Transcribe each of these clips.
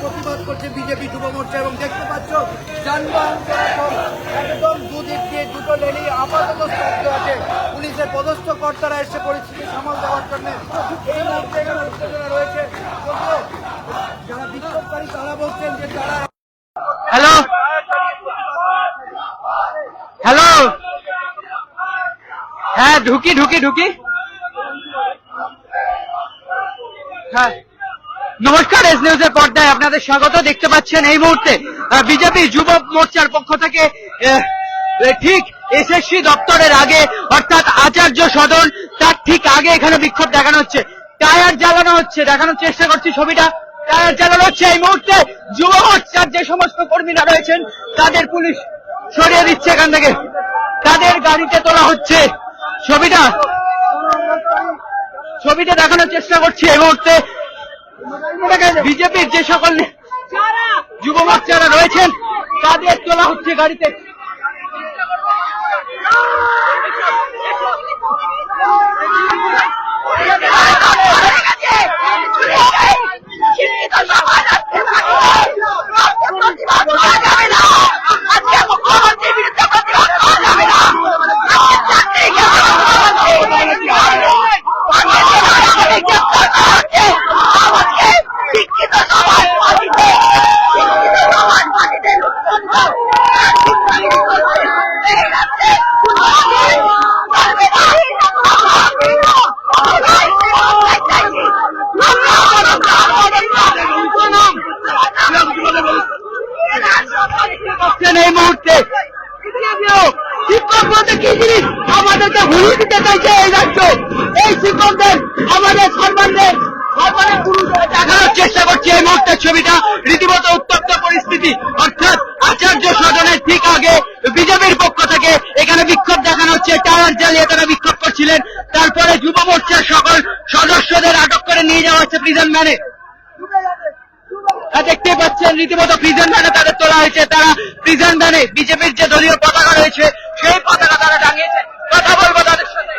প্রতিবাদ করছে বিজেপি যুব মোর্চা এবং দেখতে পাচ্ছ যানবাহন একদম দুদিক দিয়ে দুটো লেনই আপাতত স্তব্ধ আছে। পুলিশের পদস্থ কর্তারা এসে পরিস্থিতি সামাল দেওয়ার জন্য এই মুহূর্তে এখানে উত্তেজনা রয়েছে। যারা বিক্ষোভকারী, তারা বলছেন যে তারা হ্যালো? হ্যালো? হ্যাঁ ঢুকি ঢুকি ঢুকি। হ্যাঁ। নমস্কার এস নিউজের পর্দায় আপনাদের স্বাগত। দেখতে পাচ্ছেন এই মুহূর্তে বিজেপি যুব মোর্চার পক্ষ থেকে ঠিক এসএসসি দপ্তরের আগে, অর্থাৎ আচার্য সদন, তার ঠিক আগে এখানে বিক্ষোভ দেখানো হচ্ছে। টায়ার জ্বালানো হচ্ছে, দেখানোর চেষ্টা করছি ছবিটা। টায়ার জ্বালানো হচ্ছে এই মুহূর্তে। যুব মোর্চার যে সমস্ত কর্মীরা রয়েছেন, তাদের পুলিশ সরিয়ে দিচ্ছে এখান থেকে। তাদের গাড়িতে তোলা হচ্ছে ছবিটা। ছবিটা দেখানোর চেষ্টা করছি এই মুহূর্তে। বিজেপির যে সকল যুব মোর্চারা রয়েছেন তাদের তোলা হচ্ছে গাড়িতে করছেন এই মুহূর্তে শিক্ষক বলতে কি জিনিস আমাদেরকে হুড়ি দিতে চাইছে এই রাজ্য এই শিক্ষকদের আমাদের সম্মানদের সম্মানের গুরু দেখানোর চেষ্টা করছি এই মুহূর্তের ছবিটা রীতিমতো উত্তপ্ত পরিস্থিতি অর্থাৎ আচার্য সদনের ঠিক আগে বিজেপির পক্ষ থেকে এখানে বিক্ষোভ দেখানো টায়ার জ্বালিয়ে তারা বিক্ষোভ করছিলেন। তারপরে যুব মোর্চার সকল সদস্যদের আটক করে নিয়ে যাওয়া হচ্ছে প্রিজন ম্যানে দেখতে পাচ্ছেন, রীতিমতো প্রিজন ভ্যানে তাদের তোলা হয়েছে। তারা প্রিজন ভ্যানে বিজেপির যে দলীয় পতাকা রয়েছে, সেই পতাকা তারা টাঙিয়েছে কথা বলব তাদের সাথে।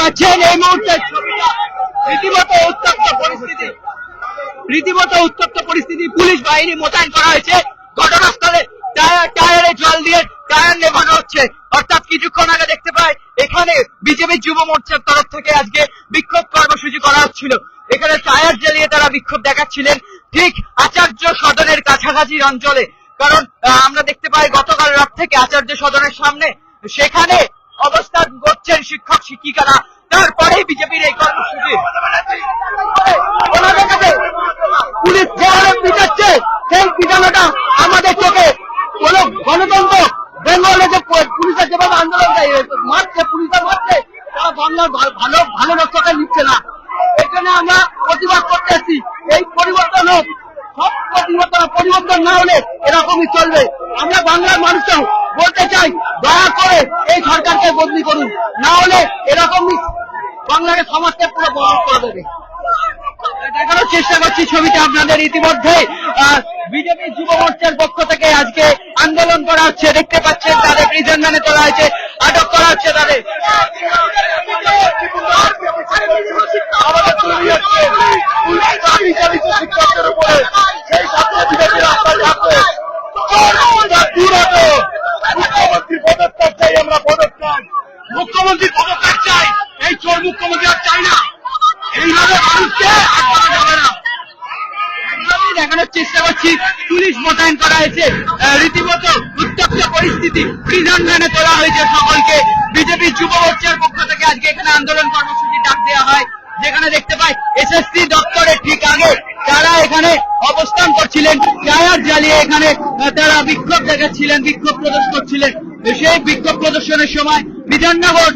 পাচ্ছেন এই মুহূর্তে। রীতিমতো উত্তপ্ত পরিস্থিতি। রীতিমতো উত্তপ্ত পরিস্থিতি। পুলিশ বাহিনী মোতায়েন করা হয়েছে। ঘটনাস্থলে টায়ারে জল দিয়ে টায়ার নেভানো হচ্ছে। অর্থাৎ কিছুক্ষণ আগে দেখতে পাই, এখানে বিজেপি যুব মোর্চার তরফ থেকে আজকে বিক্ষোভ কর্মসূচি করা হচ্ছিল। এখানে টায়ার জ্বালিয়ে তারা বিক্ষোভ দেখাচ্ছিলেন ঠিক আচার্য সদনের কাছাকাছি অঞ্চলে। কারণ আমরা দেখতে পাই গতকাল রাত থেকে আচার্য সদনের সামনে। সেখানে অবস্থান করছেন শিক্ষক শিক্ষিকারা। তারপরেই বিজেপির এই কর্মসূচি। পুলিশ যেভাবে পিটাচ্ছে সেই পিটানোটা আমাদের চোখে কোন গণতন্ত্র, বেঙ্গলে যে পুলিশের যেভাবে আন্দোলন মারছে, পুলিশরা মারছে, তারা বাংলার ভালো ভালো রক্ষাটা নিচ্ছে না। জন্য আমরা প্রতিবাদ করতে এসেছি। এই পরিবর্তন হোক, সব পরিবর্তন পরিবর্তন না হলে এরকমই চলবে। আমরা বাংলার মানুষও বলতে চাই দয়া করে এই সরকারকে বদলি করুন। না হলে এরকমই বাংলাকে সমাজকে পুরো বহন করে দেবে। দেখানোর চেষ্টা করছি ছবিটা আপনাদের ইতিমধ্যে। বিজেপি যুব মোর্চার পক্ষ থেকে আজকে আন্দোলন করা হচ্ছে। দেখতে পাচ্ছেন তাদের প্রিজন ম্যানে তোলা হয়েছে আটক করা হচ্ছে তাদের। শিক্ষকদের উপরে। সেই সাথে বিজেপি রাস্তায় যাচ্ছে মুখ্যমন্ত্রী পদত্যাগ চাই। এই চোর মুখ্যমন্ত্রী আর চাই না। এইভাবে মানুষকে আটকানো যাবে না। দেখানোর চেষ্টা করছি, পুলিশ মোতায়েন করা হয়েছে। রীতিমতো উত্তপ্ত পরিস্থিতি প্রিজন ভ্যানে তোলা হয়েছে সকলকে। বিজেপি যুব মোর্চার পক্ষ থেকে আজকে এখানে আন্দোলন কর্মসূচি ডাক দেওয়া হয়। যেখানে দেখতে পাই এসএসসি দপ্তরের ঠিক আগে তারা এখানে অবস্থান করছিলেন। টায়ার জ্বালিয়ে এখানে তারা বিক্ষোভ দেখাচ্ছিলেন, বিক্ষোভ প্রদর্শন করছিলেন। সেই বিক্ষোভ প্রদর্শনের সময় বিধাননগর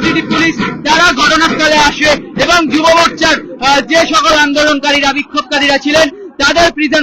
সিটি পুলিশ তারা ঘটনাস্থলে আসে এবং যুব মোর্চার যে সকল আন্দোলনকারীরা, বিক্ষোভকারীরা ছিলেন, তাদের প্রিজন